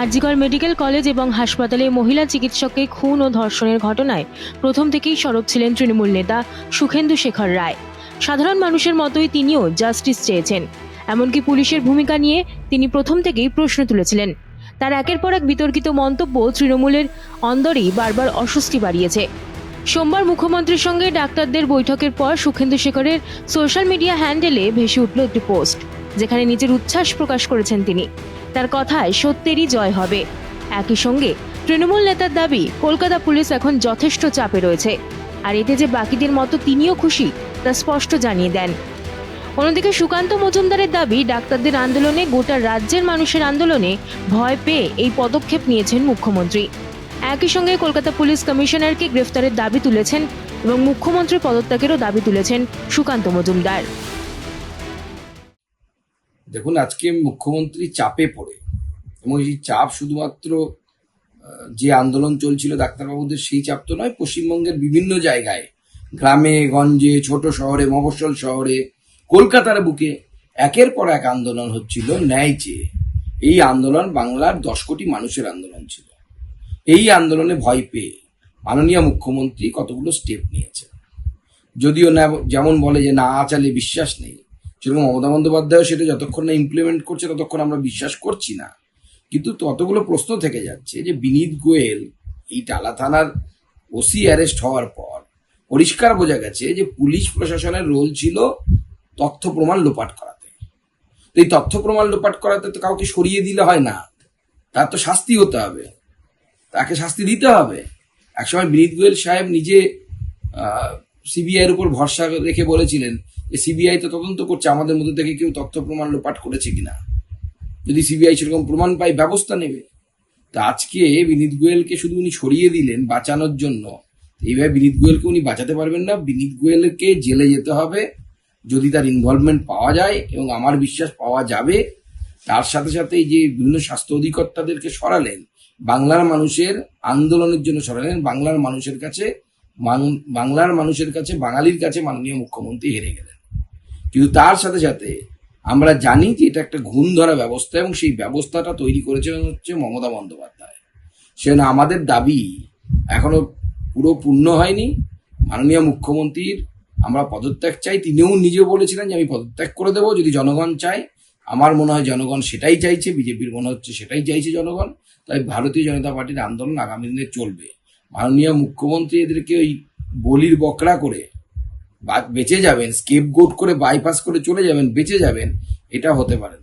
RG Kar medical college এবং হাসপাতালে মহিলা চিকিৎসককে খুন ও ধর্ষণের ঘটনায় প্রথম থেকেই সরব ছিলেন তৃণমূল নেতা সুখেন্দু শেখর রায়। সাধারণ মানুষের মতোই তিনিও জাস্টিস চেয়েছেন। এমনকি পুলিশের ভূমিকা নিয়ে তিনি প্রথম থেকেই প্রশ্ন তুলেছিলেন। তার একের পর এক বিতর্কিত মন্তব্য তৃণমূলের অন্দরেই বারবার অস্বস্তি বাড়িয়েছে। সোমবার মুখ্যমন্ত্রীর সঙ্গে ডাক্তারদের বৈঠকের পর সুখেন্দু শেখরের সোশ্যাল মিডিয়া হ্যান্ডেলে ভেসে উঠল একটি পোস্ট, যেখানে নিজের উচ্ছ্বাস প্রকাশ করেছেন তিনি। তার কথায় সত্যেরই জয় হবে। একই সঙ্গে তৃণমূল নেতার দাবি, কলকাতা পুলিশ এখন যথেষ্ট চাপে রয়েছে। আর এতে যে বাকিদের মতো তিনিও খুশি, তা স্পষ্ট জানিয়ে দেন। অন্যদিকে সুকান্ত মজুমদারের দাবি, ডাক্তারদের আন্দোলনে গোটা রাজ্যের মানুষের আন্দোলনে ভয় পেয়ে এই পদক্ষেপ নিয়েছেন মুখ্যমন্ত্রী। একই সঙ্গে কলকাতা পুলিশ কমিশনারকে গ্রেফতারের দাবি তুলেছেন এবং মুখ্যমন্ত্রীর পদত্যাগেরও দাবি তুলেছেন সুকান্ত মজুমদার। দেখুন, আজকে মুখ্যমন্ত্রী চাপে পড়ে এবং এই চাপ শুধুমাত্র যে আন্দোলন চলছিল ডাক্তারবাবুদের সেই চাপ তো নয়, পশ্চিমবঙ্গের বিভিন্ন জায়গায়, গ্রামে, গঞ্জে, ছোট শহরে, মফস্বল শহরে, কলকাতার বুকে একের পর এক আন্দোলন হচ্ছিল ন্যায় চেয়ে। এই আন্দোলন বাংলার দশ কোটি মানুষের আন্দোলন ছিল। এই আন্দোলনে ভয় পেয়ে মাননীয় মুখ্যমন্ত্রী কতগুলো স্টেপ নিয়েছে যদিও না, যেমন বলে যে না আচালে বিশ্বাস নেই সেরকম মমতা বন্দ্যোপাধ্যায় সেটা যতক্ষণ না ইমপ্লিমেন্ট করছে ততক্ষণ আমরা বিশ্বাস করছি না। কিন্তু ততগুলো প্রশ্ন থেকে যাচ্ছে যে বিনীত গোয়েল এই টালা থানার ওসি অ্যারেস্ট হওয়ার পর পরিষ্কার বোঝা গেছে যে পুলিশ প্রশাসনের রোল ছিল তথ্য প্রমাণ লোপাট করাতে। তো এই তথ্য প্রমাণ লোপাট করাতে তো কাউকে সরিয়ে দিলে হয় না। তার তো শাস্তি হতে হবে। তাকে শাস্তি দিতে হবে। একসময় বিনীত গোয়েল সাহেব নিজে সিবিআইয়ের উপর ভরসা রেখে বলেছিলেন যে সিবিআই তো তদন্ত করছে, আমাদের মধ্যে থেকে কেউ তথ্য প্রমাণ লোপাট করেছে কিনা। যদি সিবিআই সেরকম প্রমাণ পায়, ব্যবস্থা নেবে। তা আজকে বিনীত গোয়েলকে শুধু উনি সরিয়ে দিলেন বাঁচানোর জন্য। এইভাবে বিনীত গোয়েলকে উনি বাঁচাতে পারবেন না। বিনীত গোয়েলকে জেলে যেতে হবে। যদি তার ইনভলভমেন্ট পাওয়া যায়, এবং আমার বিশ্বাস পাওয়া যাবে, তার সাথে সাথে যে বিভিন্ন স্বাস্থ্য অধিকর্তাদেরকে সরালেন, বাংলার মানুষের আন্দোলনের জন্য সরালেন, বাংলার মানুষের কাছে বাংলার মানুষের কাছে, বাঙালির কাছে মাননীয় মুখ্যমন্ত্রী হেরে গেলেন। কিন্তু তার সাথে সাথে আমরা জানি যে এটা একটা ঘুণ ধরা ব্যবস্থা এবং সেই ব্যবস্থাটা তৈরি করেছেন হচ্ছে মমতা বন্দ্যোপাধ্যায়। সেজন্য আমাদের দাবি এখনও পুরো পূর্ণ হয়নি। মাননীয় মুখ্যমন্ত্রীর আমরা পদত্যাগ চাই। তিনিও নিজেও বলেছিলেন যে আমি পদত্যাগ করে দেবো, যদি জনগণ চায়। আমার মনে হয় জনগণ সেটাই চাইছে, বিজেপির মনে হচ্ছে সেটাই চাইছে জনগণ। তাই ভারতীয় জনতা পার্টির আন্দোলন আগামী দিনে চলবে। মাননীয় মুখ্যমন্ত্রী এদেরকে ওই বলির বকরা করে বেঁচে যাবেন স্কেপ গোট করে বাইপাস করে চলে যাবেন, বেঁচে যাবেন, এটা হতে পারে